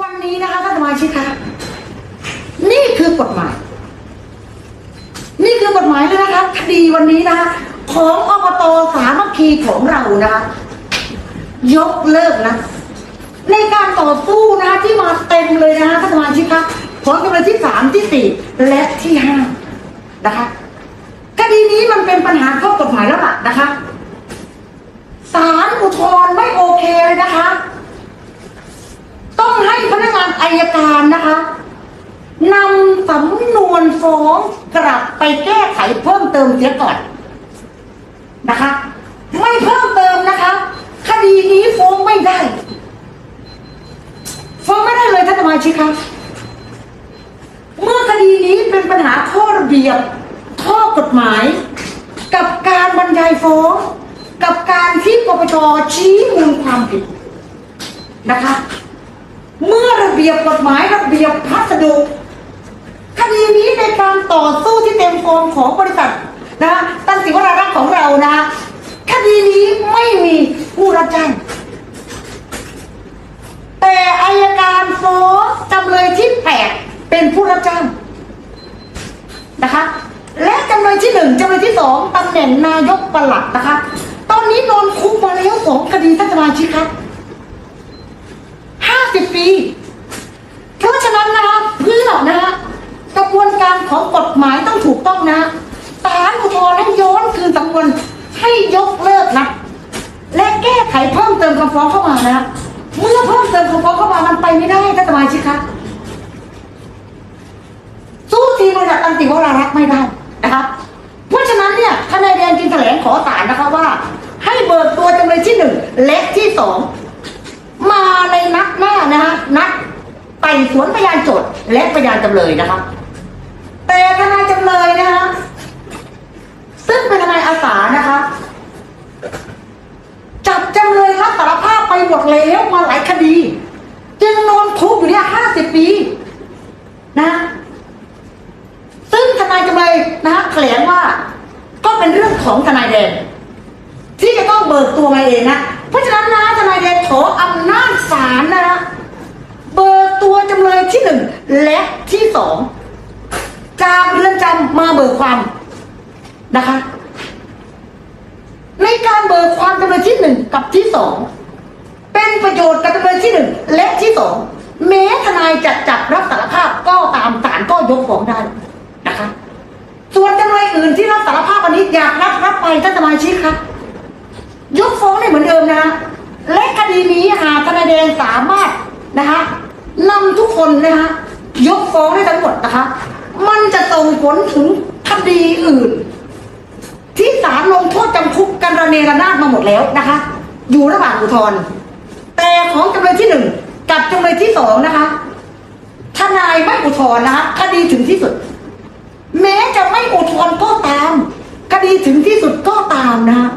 วันนี้นะคะท่านสมาชิกคะนี่คือกฎหมาย นี่คือกฎหมายเลยนะคะคดีวันนี้นะคะของอบตสามัคคีของเรานะคะยกเลิกนะ ในการต่อสู้นะคะที่มาเต็มเลยนะคะท่านสมาชิกคะของจำเลยที่สามที่สี่และที่ห้านะคะคดีนี้มันเป็นปัญหาข้อกฎหมายแล้วล่ะนะคะศาลอุทธรณ์ไม่โอเคเลยนะคะ ต้องให้พนักงาน อายการนะคะนำสำนวนฟ้องกลับไปแก้ไขเพิ่มเติมเสียก่อนนะคะ ไม่เพิ่มเติมนะคะ คดีนี้ฟ้องไม่ได้ ฟ้องไม่ได้เลยท่านสมาชิกครับเมื่อคดีนี้เป็นปัญหาข้อระเบียบข้อกฎหมาย กับการบรรยายฟ้องกับการที่ปปชชี้มูลความผิดนะคะ เมื่อระเบียบกฎหมายระเบียบพัสดุคดีนี้ในการต่อสู้ที่เต็มฟอร์มของบริษัทนะตันสิวรารักษ์ของเรานะคดีนี้ไม่มีผู้รับจ้างแต่อายการฟ้องจำเลยที่แปดเป็นผู้รับจ้างนะคะและจำเลยที่หนึ่งจำเลยที่สองตำแหน่งนายกประหลัดนะคะ ตอนนี้โดนคุกมาแล้วสองคดีท่านสมาชิกครับห้าสิบปี เพราะฉะนั้นนะคะเพื่อนะคะกระบวนการของกฎหมายต้อง ถูกต้องนะศาลอุทธรณ์และย้อนคืนสำนวนให้ยกเลิกนะ และแก้ไขเพิ่มเติมคำฟ้องเข้ามานะเมื่อเพิ่มเติมคำฟ้องเข้ามามันไปไม่ได้ท่านสมาชิกครับสู้ทีมบริษัทตันติวรารักษ์ไม่ได้นะครับเพราะฉะนั้นเนี่ยทนายแดงจึงแถลงขอศาลนะคะว่า ให้เบิกตัวจำเลยที่หนึ่งและที่สองมาในนัดหน้านะฮะนัดไต่สวนพยานโจทย์และพยานจำเลยนะคะ เป็นทนานะคะ จับจำเลยรับสารภาพไปหมดแล้วมาหลายคดี จึงนอนคุกอยู่เนี่ยห้าสิบปี นะ ซึ่งทนายจำเลยนะแถลงว่า ก็เป็นเรื่องของทนายแดงที่จะต้องเบิกตัวมาเองนะ เพราะฉะนั้นนะทนายเดชขออำนาจศาลนะเบิกตัวจำเลยที่หนึ่งและที่สองจากเรือนจำมาเบิกความนะคะ ในการเบิกความจำเลยที่หนึ่งกับที่สองเป็นประโยชน์กับจำเลยที่หนึ่งและที่สองแม้ทนายจะจับรับสารภาพก็ตามศาลก็ยกฟ้องได้นะคะ ส่วนจำเลยอื่นที่รับสารภาพวันนี้อยากรับรับไปท่านสมาชิกครับยกฟ้องได้เหมือนเดิมนะคะและคดีนี้หาทนายแดงสามารถนะคะนำทุกคนนะคะยกฟ้องได้ทั้งหมดนะคะ มันจะส่งผลถึงคดีอื่น ที่ศาลลงโทษจำคุกกันระ เนระนาดมาหมดแล้วนะคะ อยู่ระหว่างอุทธรณ์แต่ของจำเลยที่หนึ่งกับจำเลยที่สองนะคะ ทนายไม่อุทธรณ์นะคะคดีถึงที่สุด แม้จะไม่อุทธรณ์ก็ตาม คดีถึงที่สุดก็ตามนะคะ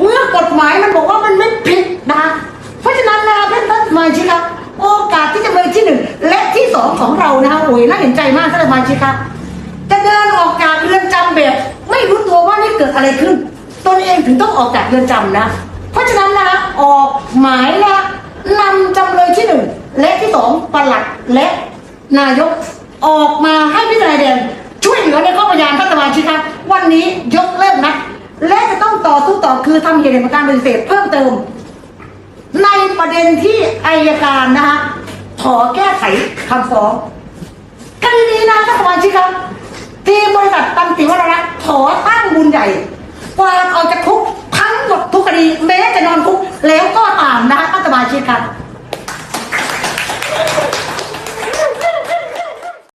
เมื่อกฎหมายมันบอกว่ามันไม่ผิดนะเพราะฉะนั้นนะเพื่อนท่านมาชิครับโอกาสที่จะเป็นที่หนึ่งและที่สองของเรานะคะโอ้ยน่าเห็นใจมากท่านสมาชิกครับจะเดินออกจากเรือนจำแบบ ไม่รู้ตัวว่านี่เกิดอะไรขึ้น ถึงต้องออกจากเรือนจำนะ เพราะฉะนั้นนะคะออกหมายนะนำจำเลยที่หนึ่งและที่สองปลัดและนายกออกมาให้พิจารณาแดงช่วยเหลือในข้อพยานท่านสมาชิกครับวันนี้ยกเลิกนะและจะต้องต่อสู้ต่อคือทำเหตุแห่งการปฏิเสธเพิ่มเติม ในประเด็นที่อายการนะคะขอแก้ไขคำฟ้องคดีนี้นะท่านสมาชิกครับทีมบริษัทตันติวรรัตน์ขอตั้งบุญใหญ่ กวาดออกจากคุกทั้งหมดทุกคดีแม้จะนอนคุกแล้วก็ตามนะคะท่านสมาชิกครัน